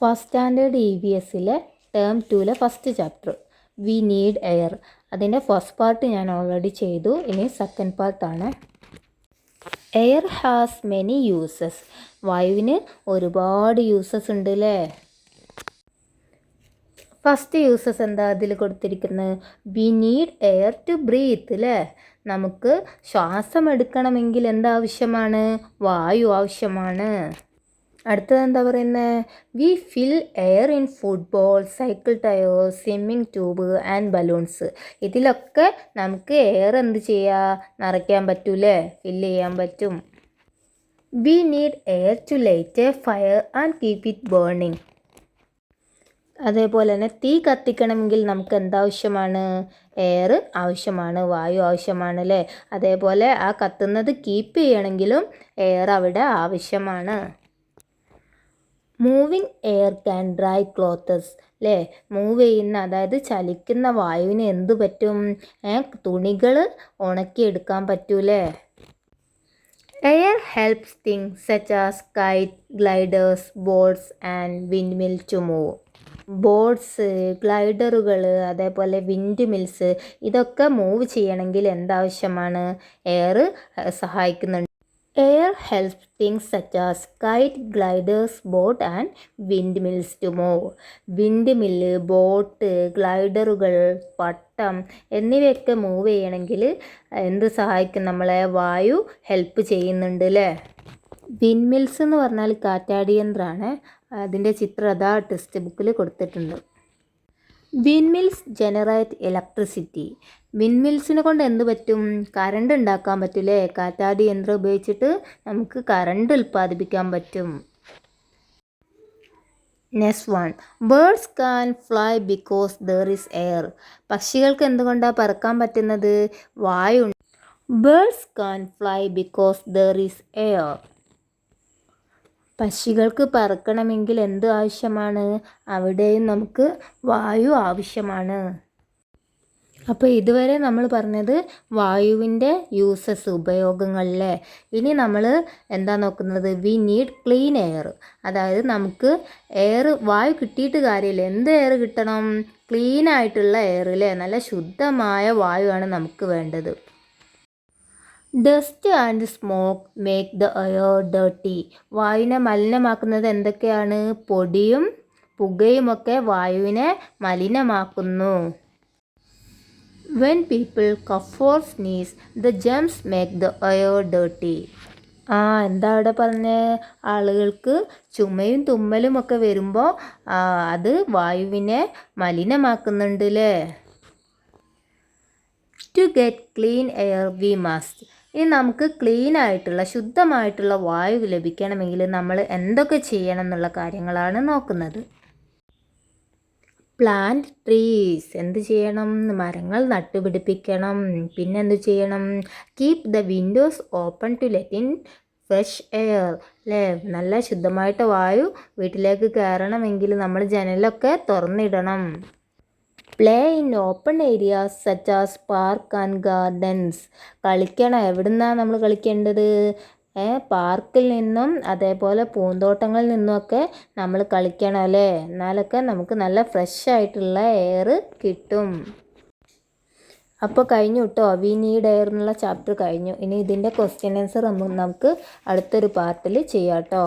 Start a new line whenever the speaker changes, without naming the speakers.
First standard E V എസിലെ term ടുവിലെ first chapter we need air അതിന്റെ first part ഞാൻ already ചെയ്തു. ഇനി സെക്കൻഡ് പാർട്ടാണ് എയർ ഹാസ് മെനി യൂസസ് വായുവിന് ഒരുപാട് യൂസസ് ഉണ്ട് അല്ലേ ഫസ്റ്റ് യൂസസ് എന്താ അതിൽ കൊടുത്തിരിക്കുന്നത്? We need air to breathe അല്ലേ നമുക്ക് ശ്വാസം എടുക്കണമെങ്കിൽ എന്താവശ്യമാണ് വായു ആവശ്യമാണ്. അടുത്തത് എന്താ പറയുന്നത് we fill air in football cycle tyre swimming tube and balloons ഇതിലൊക്കെ നമുക്ക് എയർ എന്ത് ചെയ്യുക നിറയ്ക്കാൻ പറ്റൂലേ? ഫില്ല് ചെയ്യാൻ പറ്റും. We need air to light a fire and keep it burning അതേപോലെ തന്നെ തീ കത്തിക്കണമെങ്കിൽ നമുക്ക് എന്താവശ്യമാണ്? എയർ ആവശ്യമാണ് വായു ആവശ്യമാണ് അല്ലേ? അതേപോലെ ആ കത്തുന്നത് കീപ്പ് ചെയ്യണമെങ്കിലും എയർ അവിടെ ആവശ്യമാണ്. Moving air can dry clothes അല്ലേ മൂവ് ചെയ്യുന്ന അതായത് ചലിക്കുന്ന വായുവിന് എന്ത് പറ്റും? തുണികൾ ഉണക്കിയെടുക്കാൻ പറ്റൂലേ air helps things such as kite gliders boats and windmill to move boats ഗ്ലൈഡറുകൾ അതേപോലെ വിൻഡ് മിൽസ് ഇതൊക്കെ മൂവ് ചെയ്യണമെങ്കിൽ എന്താവശ്യമാണ്? എയർ സഹായിക്കുന്നുണ്ട്. Air help things such as kite gliders boat and windmills to move windmill boat ഗ്ലൈഡറുകൾ പട്ടം എന്നിവയൊക്കെ move ചെയ്യണമെങ്കിൽ എന്ത് സഹായിക്കും? നമ്മളെ വായു ഹെൽപ്പ് ചെയ്യുന്നുണ്ട് അല്ലേ വിൻഡ് മിൽസ് എന്ന് പറഞ്ഞാൽ കാറ്റാടിയന്ത്രമാണ് അതിന്റെ ചിത്രം അതാ ടെക്സ്റ്റ് ബുക്കിൽ കൊടുത്തിട്ടുണ്ട്. Windmills generate electricity. വിൻമിൽസിനെ കൊണ്ട് എന്ത് പറ്റും? കറണ്ട് ഉണ്ടാക്കാൻ പറ്റില്ലേ കാറ്റാടി യന്ത്രം ഉപയോഗിച്ചിട്ട് നമുക്ക് കറണ്ട് ഉൽപ്പാദിപ്പിക്കാൻ പറ്റും. Next one. Birds can fly because there is air. പക്ഷികൾക്ക് എന്തുകൊണ്ടാണ് പറക്കാൻ പറ്റുന്നത്? വായു birds can fly because there is air. പക്ഷികൾക്ക് പറക്കണമെങ്കിൽ എന്ത് ആവശ്യമാണ്? അവിടെയും നമുക്ക് വായു ആവശ്യമാണ്. അപ്പോൾ ഇതുവരെ നമ്മൾ പറഞ്ഞത് വായുവിന്റെ യൂസസ് ഉപയോഗങ്ങളിലെ ഇനി നമ്മൾ എന്താ നോക്കുന്നത്? വി നീഡ് ക്ലീൻ എയർ അതായത് നമുക്ക് എയർ വായു കിട്ടിയിട്ട് കാര്യമില്ല. എന്ത് എയർ കിട്ടണം? ക്ലീൻ ആയിട്ടുള്ള എയർ അല്ലേ നല്ല ശുദ്ധമായ വായുവാണ് നമുക്ക് വേണ്ടത്. Dust and smoke make the air dirty വായുവിനെ മലിനമാക്കുന്നത് എന്തൊക്കെയാണ്? പൊടിയും പുകയുമൊക്കെ വായുവിനെ മലിനമാക്കുന്നു. When people cough sneeze the germs make the air dirty ആ എന്താ അവിടെ പറഞ്ഞ? ആളുകൾക്ക് ചുമയും തുമ്മലും ഒക്കെ വരുമ്പോൾ അത് വായുവിനെ മലിനമാക്കുന്നുണ്ട് അല്ലേ to get clean air we must ഇനി നമുക്ക് ക്ലീൻ ആയിട്ടുള്ള ശുദ്ധമായിട്ടുള്ള വായു ലഭിക്കണമെങ്കിൽ നമ്മൾ എന്തൊക്കെ ചെയ്യണം എന്നുള്ള കാര്യങ്ങളാണ് നോക്കുന്നത്. പ്ലാന്റ് ട്രീസ് എന്ത് ചെയ്യണം? മരങ്ങൾ നട്ടുപിടിപ്പിക്കണം. പിന്നെ എന്ത് ചെയ്യണം? Keep the windows open to let in fresh air അല്ലേ? നല്ല ശുദ്ധമായിട്ട് വായു വീട്ടിലേക്ക് കയറണമെങ്കിൽ നമ്മൾ ജനലൊക്കെ തുറന്നിടണം. Play in open areas such as park and gardens കളിക്കണം? എവിടുന്നാണ് നമ്മൾ കളിക്കേണ്ടത്? പാർക്കിൽ നിന്നും അതേപോലെ പൂന്തോട്ടങ്ങളിൽ നിന്നുമൊക്കെ നമ്മൾ കളിക്കണം അല്ലേ? എന്നാലൊക്കെ നമുക്ക് നല്ല ഫ്രഷ് ആയിട്ടുള്ള എയർ കിട്ടും. അപ്പോൾ കഴിഞ്ഞു കേട്ടോ വി നീഡ് എയർ എന്നുള്ള ചാപ്റ്റർ കഴിഞ്ഞു. ഇനി ഇതിന്റെ ക്വസ്റ്റ്യൻ ആൻസർ നമുക്ക് അടുത്തൊരു പാർട്ടിൽ ചെയ്യാം കേട്ടോ